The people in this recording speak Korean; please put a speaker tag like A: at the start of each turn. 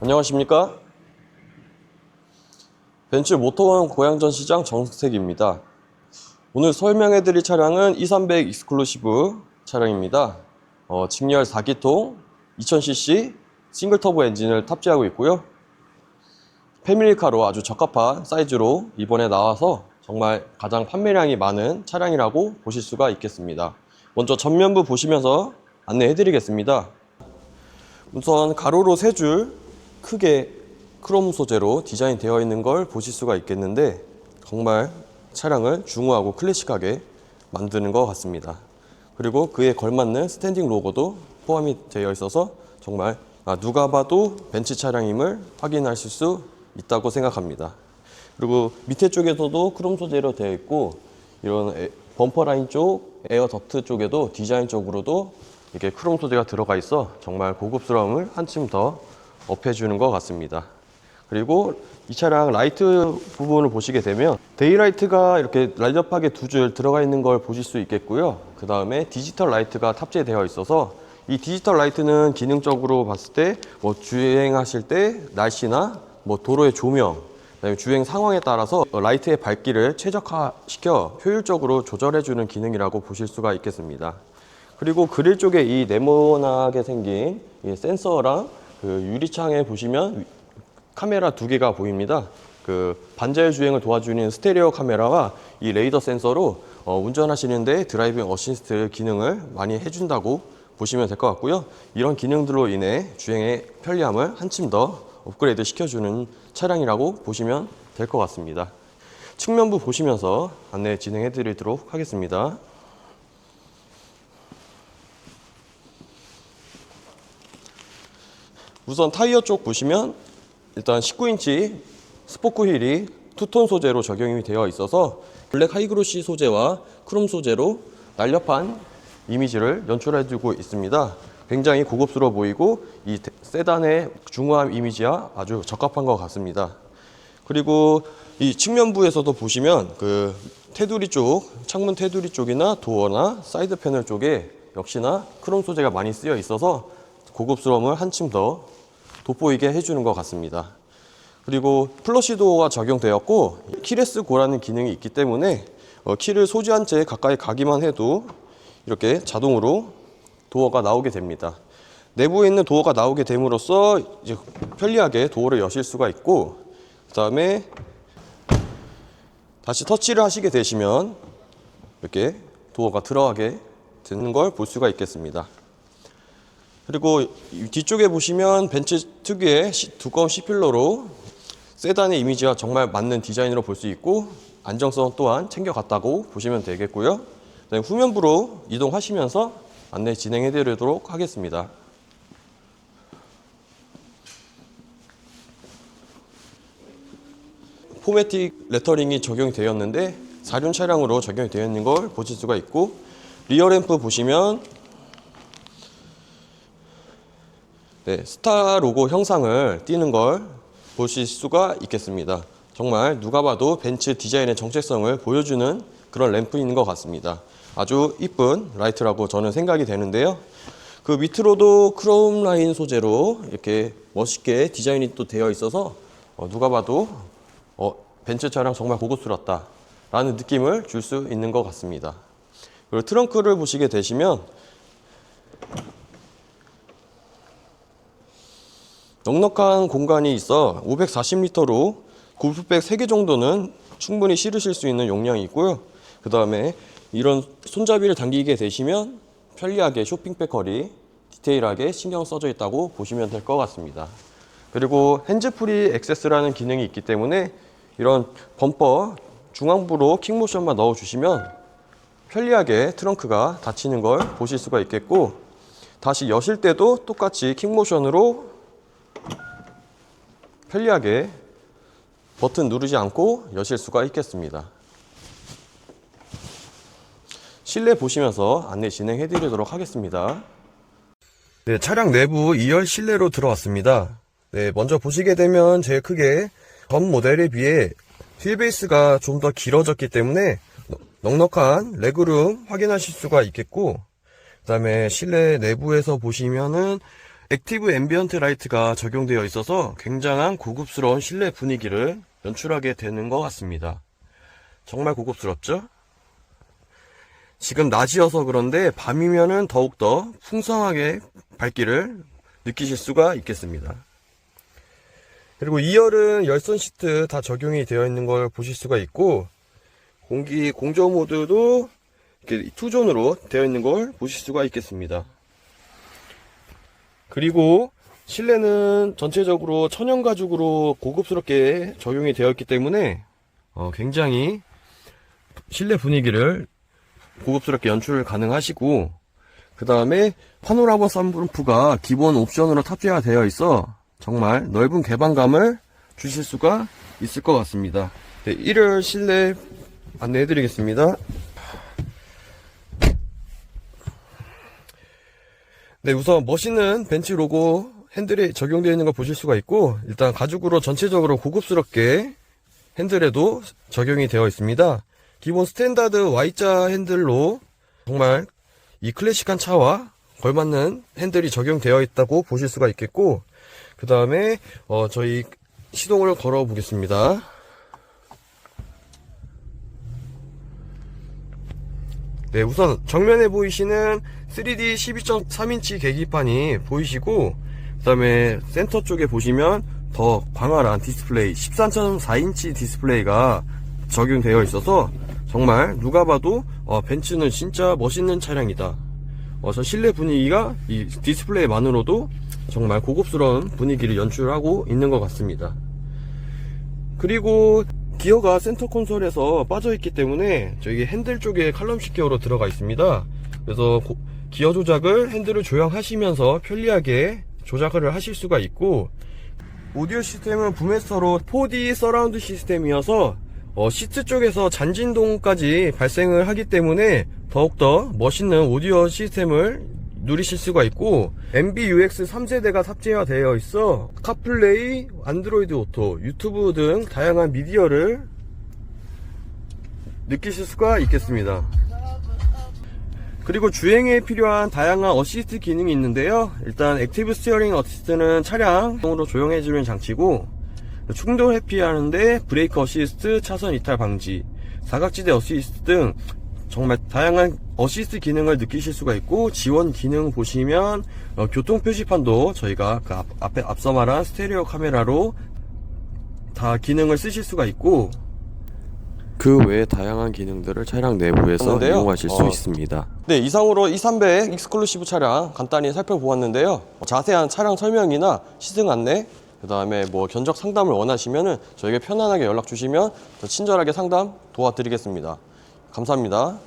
A: 안녕하십니까? 벤츠 모터원 고양전 시장 정색입니다. 오늘 설명해드릴 차량은 2300 익스클루시브 차량입니다. 어, 직렬 4기통 2000cc 싱글 터보 엔진을 탑재하고 있고요. 패밀리카로 아주 적합한 사이즈로 이번에 나와서 정말 가장 판매량이 많은 차량이라고 보실 수가 있겠습니다. 먼저 전면부 보시면서 안내해 드리겠습니다. 우선 가로로 세줄 크게 크롬 소재로 디자인되어 있는 걸 보실 수가 있겠는데 정말 차량을 중후하고 클래식하게 만드는 것 같습니다. 그리고 그에 걸맞는 스탠딩 로고도 포함이 되어 있어서 정말 아, 누가 봐도 벤츠 차량임을 확인하실 수 있다고 생각합니다. 그리고 밑에 쪽에서도 크롬 소재로 되어 있고 이런 에- 범퍼 라인 쪽, 에어 덕트 쪽에도 디자인적으로도 이렇게 크롬 소재가 들어가 있어 정말 고급스러움을 한층 더 업해주는 것 같습니다. 그리고 이 차량 라이트 부분을 보시게 되면 데이라이트가 이렇게 날렵하게 두 줄 들어가 있는 걸 보실 수 있겠고요. 그 다음에 디지털 라이트가 탑재되어 있어서 이 디지털 라이트는 기능적으로 봤을 때 뭐 주행하실 때 날씨나 뭐 도로의 조명, 그다음에 주행 상황에 따라서 라이트의 밝기를 최적화시켜 효율적으로 조절해주는 기능이라고 보실 수가 있겠습니다. 그리고 그릴 쪽에 이 네모나게 생긴 이 센서랑 그 유리창에 보시면 카메라 두 개가 보입니다. 그 반자율 주행을 도와주는 스테레오 카메라와 이 레이더 센서로 어, 운전하시는데 드라이빙 어시스트 기능을 많이 해준다고 보시면 될 것 같고요. 이런 기능들로 인해 주행의 편리함을 한층 더 업그레이드 시켜주는 차량이라고 보시면 될 것 같습니다. 측면부 보시면서 안내 진행해 드리도록 하겠습니다. 우선 타이어 쪽 보시면 일단 19인치 스포크 휠이 투톤 소재로 적용이 되어 있어서 블랙 하이그로시 소재와 크롬 소재로 날렵한 이미지를 연출해주고 있습니다. 굉장히 고급스러워 보이고 이 데- 세단의 중후함 이미지와 아주 적합한 것 같습니다. 그리고 이 측면부에서도 보시면 그 테두리 쪽, 창문 테두리 쪽이나 도어나 사이드 패널 쪽에 역시나 크롬 소재가 많이 쓰여 있어서 고급스러움을 한층 더 돋보이게 해주는 것 같습니다. 그리고 플러시 도어가 적용되었고 키레스 고라는 기능이 있기 때문에 어, 키를 소지한 채 가까이 가기만 해도 이렇게 자동으로 도어가 나오게 됩니다. 내부에 있는 도어가 나오게 됨으로써 이제 편리하게 도어를 여실 수가 있고 그 다음에 다시 터치를 하시게 되시면 이렇게 도어가 들어가게 되는 걸 볼 수가 있겠습니다. 그리고 이 뒤쪽에 보시면 벤츠 특유의 시- 두꺼운 C필러로 세단의 이미지와 정말 맞는 디자인으로 볼 수 있고 안정성 또한 챙겨갔다고 보시면 되겠고요. 후면부로 이동하시면서 안내 진행해 드리도록 하겠습니다. 포매틱 레터링이 적용이 되었는데 사륜 차량으로 적용이 되어 있는 걸 보실 수가 있고 리어 램프 보시면 네, 스타 로고 형상을 띄는 걸 보실 수가 있겠습니다. 정말 누가 봐도 벤츠 디자인의 정체성을 보여주는 그런 램프인 것 같습니다. 아주 이쁜 라이트라고 저는 생각이 되는데요. 그 밑으로도 크롬 라인 소재로 이렇게 멋있게 디자인이 또 되어 있어서 어, 누가 봐도 어, 벤츠 차량 정말 고급스럽다 라는 느낌을 줄 수 있는 것 같습니다. 그리고 트렁크를 보시게 되시면 넉넉한 공간이 있어 540리터로 골프백 3개 정도는 충분히 실으실 수 있는 용량이 있고요. 그 다음에 이런 손잡이를 당기게 되시면 편리하게 쇼핑백 거리 디테일하게 신경 써져 있다고 보시면 될 것 같습니다. 그리고 핸즈프리 액세스라는 기능이 있기 때문에 이런 범퍼 중앙부로 킥모션만 넣어주시면 편리하게 트렁크가 닫히는 걸 보실 수가 있겠고 다시 여실 때도 똑같이 킥모션으로 편리하게 버튼 누르지 않고 여실 수가 있겠습니다. 실내 보시면서 안내 진행해 드리도록 하겠습니다. 네, 차량 내부 2열 실내로 들어왔습니다. 네, 먼저 보시게 되면 제일 크게 전 모델에 비해 휠베이스가 좀 더 길어졌기 때문에 넉넉한 레그룸 확인하실 수가 있겠고 그 다음에 실내 내부에서 보시면은 액티브 앰비언트 라이트가 적용되어 있어서 굉장한 고급스러운 실내 분위기를 연출하게 되는 것 같습니다. 정말 고급스럽죠? 지금 낮이어서 그런데 밤이면은 더욱더 풍성하게 밝기를 느끼실 수가 있겠습니다. 그리고 2열은 열선 시트 다 적용이 되어 있는 걸 보실 수가 있고 공기 공조 모드도 이렇게 투존으로 되어 있는 걸 보실 수가 있겠습니다. 그리고 실내는 전체적으로 천연 가죽으로 고급스럽게 적용이 되어 있기 때문에 어, 굉장히 실내 분위기를 고급스럽게 연출 가능하시고 그 다음에 파노라마 선루프가 기본 옵션으로 탑재가 되어 있어 정말 넓은 개방감을 주실 수가 있을 것 같습니다. 네, 1열 실내 안내해 드리겠습니다. 네, 우선 멋있는 벤츠 로고 핸들에 적용되어 있는 걸 보실 수가 있고 일단 가죽으로 전체적으로 고급스럽게 핸들에도 적용이 되어 있습니다. 기본 스탠다드 Y자 핸들로 정말 이 클래식한 차와 걸맞는 핸들이 적용되어 있다고 보실 수가 있겠고 그 다음에 어, 저희 시동을 걸어 보겠습니다. 네, 우선 정면에 보이시는 3D 12.3인치 계기판이 보이시고 그 다음에 센터 쪽에 보시면 더 광활한 디스플레이 13.4인치 디스플레이가 적용되어 있어서 정말 누가 봐도 어, 벤츠는 진짜 멋있는 차량이다. 어, 저 실내 분위기가 이 디스플레이만으로도 정말 고급스러운 분위기를 연출하고 있는 것 같습니다. 그리고 기어가 센터 콘솔에서 빠져 있기 때문에 저기 핸들 쪽에 칼럼식 기어로 들어가 있습니다. 그래서 고- 기어 조작을 핸들을 조향하시면서 편리하게 조작을 하실 수가 있고 오디오 시스템은 부메스터로 4D 서라운드 시스템이어서 어, 시트 쪽에서 잔진동까지 발생을 하기 때문에 더욱더 멋있는 오디오 시스템을 누리실 수가 있고 MBUX 3세대가 탑재가 되어 있어 카플레이, 안드로이드 오토, 유튜브 등 다양한 미디어를 느끼실 수가 있겠습니다. 그리고 주행에 필요한 다양한 어시스트 기능이 있는데요. 일단 액티브 스티어링 어시스트는 차량으로 조용해주는 장치고 충돌 회피하는데 브레이크 어시스트, 차선 이탈 방지, 사각지대 어시스트 등 정말 다양한 어시스트 기능을 느끼실 수가 있고 지원 기능 보시면 어, 교통 표시판도 저희가 그 앞, 앞에 앞서 말한 스테레오 카메라로 다 기능을 쓰실 수가 있고 그 외에 다양한 기능들을 차량 내부에서
B: 그런데요.
A: 이용하실 수
B: 어.
A: 있습니다.
B: 네, 이상으로 2300 익스클루시브 차량 간단히 살펴보았는데요. 자세한 차량 설명이나 시승 안내, 그 다음에 뭐 견적 상담을 원하시면은 저에게 편안하게 연락 주시면 더 친절하게 상담 도와드리겠습니다. 감사합니다.